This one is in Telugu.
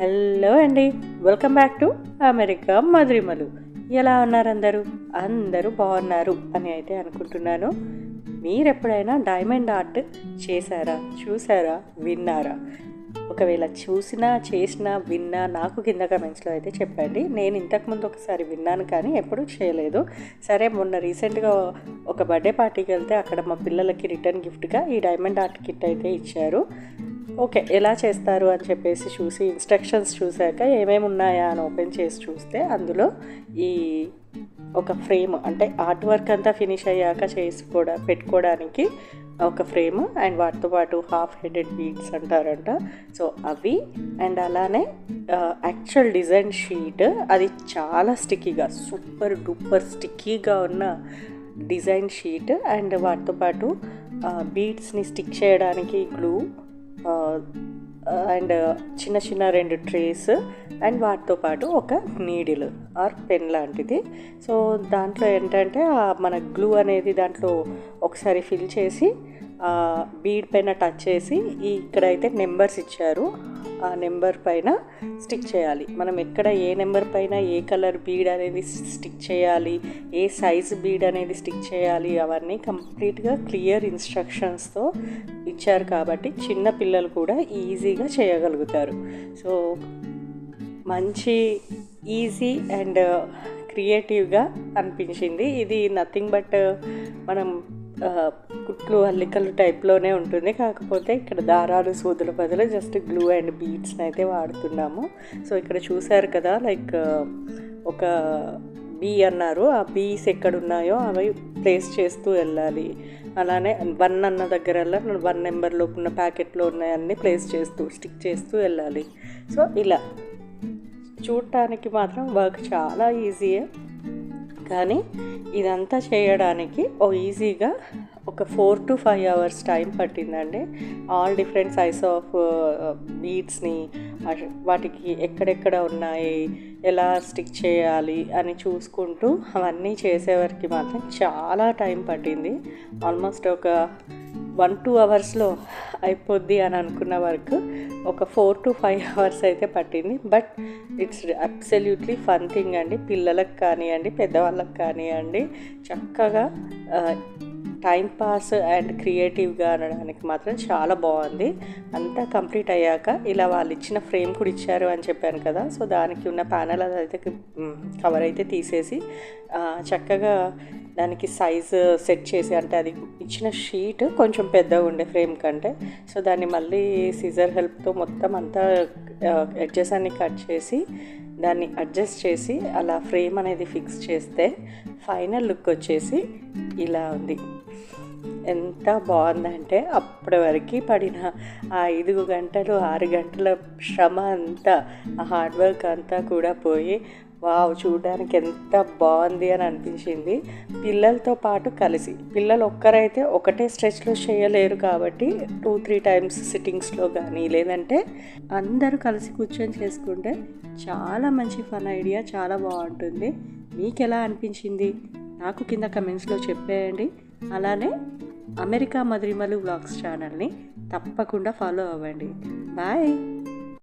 హలో అండి. వెల్కమ్ బ్యాక్ టు అమెరికా మధురిమలు. ఎలా ఉన్నారు అందరూ? అందరూ బాగున్నారు అని అయితే అనుకుంటున్నాను. మీరు ఎప్పుడైనా డైమండ్ ఆర్ట్ చేశారా? చూసారా విన్నారా? ఒకవేళ చూసినా చేసినా విన్నా నాకు కింద కమెంట్స్లో అయితే చెప్పండి. నేను ఇంతకుముందు ఒకసారి విన్నాను కానీ ఎప్పుడూ చేయలేదు. సరే మొన్న రీసెంట్గా ఒక బర్త్డే పార్టీకి వెళ్తే అక్కడ మా పిల్లలకి రిటర్న్ గిఫ్ట్గా ఈ డైమండ్ ఆర్ట్ కిట్ అయితే ఇచ్చారు. ఓకే ఎలా చేస్తారు అని చెప్పేసి చూసి ఇన్స్ట్రక్షన్స్ చూశాక ఏమేమి ఉన్నాయా అని ఓపెన్ చేసి చూస్తే అందులో ఈ ఒక ఫ్రేమ్ అంటే ఆర్ట్ వర్క్ అంతా ఫినిష్ అయ్యాక చేసుకోవడా పెట్టుకోవడానికి ఒక ఫ్రేమ్ అండ్ వాటితో పాటు హాఫ్ హెడెడ్ బీడ్స్ అంటారంట. సో అవి అండ్ అలానే యాక్చువల్ డిజైన్ షీట్ అది చాలా స్టిక్కీగా సూపర్ డూపర్ స్టిక్కీగా ఉన్న డిజైన్ షీట్ అండ్ వాటితో పాటు బీడ్స్ని స్టిక్ చేయడానికి glue Uh, uh, and uh, చిన్న చిన్న రెండు ట్రేస్ అండ్ వాటితో పాటు ఒక నీడిల్ ఆర్ పెన్ లాంటిది. సో దాంట్లో ఏంటంటే మన గ్లూ అనేది దాంట్లో ఒకసారి ఫిల్ చేసి బీడ్ పైన టచ్ చేసి ఇక్కడైతే నెంబర్స్ ఇచ్చారు. ఆ నెంబర్ పైన స్టిక్ చేయాలి. మనం ఎక్కడ ఏ నెంబర్ పైన ఏ కలర్ బీడ్ అనేది స్టిక్ చేయాలి ఏ సైజ్ బీడ్ అనేది స్టిక్ చేయాలి అవన్నీ కంప్లీట్గా క్లియర్ ఇన్స్ట్రక్షన్స్తో ఇచ్చారు కాబట్టి చిన్న పిల్లలు కూడా ఈజీగా చేయగలుగుతారు. సో మంచి ఈజీ అండ్ క్రియేటివ్గా అనిపించింది. ఇది నథింగ్ బట్ మనం కుట్లు అల్లికలు టైప్లోనే ఉంటుంది. కాకపోతే ఇక్కడ దారాలు సూదుల బదులు జస్ట్ గ్లూ అండ్ బీడ్స్ని అయితే వాడుతున్నాము. సో ఇక్కడ చూసారు కదా లైక్ ఒక బీ అన్నారు. ఆ బీస్ ఎక్కడున్నాయో అవి ప్లేస్ చేస్తూ వెళ్ళాలి. అలానే వన్ అన్న దగ్గరల్లా వన్ నెంబర్లో ఉన్న ప్యాకెట్లో ఉన్నాయన్నీ ప్లేస్ చేస్తూ స్టిక్ చేస్తూ వెళ్ళాలి. సో ఇలా. చూడటానికి మాత్రం వర్క్ చాలా ఈజీయే. కానీ ఇదంతా చేయడానికి ఓ ఈజీగా ఒక four to five hours time పట్టిందండి. ఆల్ డిఫరెంట్ సైజ్ ఆఫ్ బీడ్స్ని వాటికి ఎక్కడెక్కడ ఉన్నాయి ఎలా స్టిక్ చేయాలి అని చూసుకుంటూ అవన్నీ చేసేవరకు మాత్రం చాలా టైం పట్టింది. ఆల్మోస్ట్ ఒక వన్ టూ అవర్స్లో అయిపోద్ది అని అనుకున్న వరకు ఒక ఫోర్ టు ఫైవ్ అవర్స్ అయితే పట్టింది. But it's absolutely fun thing అండి. పిల్లలకు కానివ్వండి పెద్దవాళ్ళకి కానివ్వండి చక్కగా టైం పాస్ అండ్ క్రియేటివ్గా అనడానికి మాత్రం చాలా బాగుంది. అంతా కంప్లీట్ అయ్యాక ఇలా వాళ్ళు ఇచ్చిన ఫ్రేమ్ కూడా ఇచ్చారు అని చెప్పాను కదా సో దానికి ఉన్న ప్యానల్ అదైతే కవర్ అయితే తీసేసి చక్కగా దానికి సైజు సెట్ చేసి అంటే అది ఇచ్చిన షీట్ కొంచెం పెద్దగా ఉండే ఫ్రేమ్ కంటే సో దాన్ని మళ్ళీ సిజర్ హెల్ప్తో మొత్తం అంతా ఎడ్జెస్ అన్ని కట్ చేసి దాన్ని అడ్జస్ట్ చేసి అలా ఫ్రేమ్ అనేది ఫిక్స్ చేస్తే ఫైనల్ లుక్ వచ్చేసి ఇలా ఉంది. ఎంత బాగుందంటే అప్పటి వరకు పడిన ఆ ఐదు గంటలు ఆరు గంటల శ్రమ అంతా ఆ హార్డ్ వర్క్ అంతా కూడా పోయి వావ్ చూడడానికి ఎంత బాగుంది అని అనిపించింది. పిల్లలతో పాటు కలిసి పిల్లలు ఒక్కరైతే ఒకటే స్ట్రెచ్లో చేయలేరు కాబట్టి టూ త్రీ టైమ్స్ సిట్టింగ్స్లో కానీ లేదంటే అందరూ కలిసి కూర్చొని చేసుకుంటే చాలా మంచి ఫన్ ఐడియా చాలా బాగుంటుంది. మీకు ఎలా అనిపించింది? నాకు కింద కమెంట్స్లో చెప్పేయండి. అలానే అమెరికా మధురిమలు బ్లాగ్స్ ఛానల్ని తప్పకుండా ఫాలో అవ్వండి. బాయ్!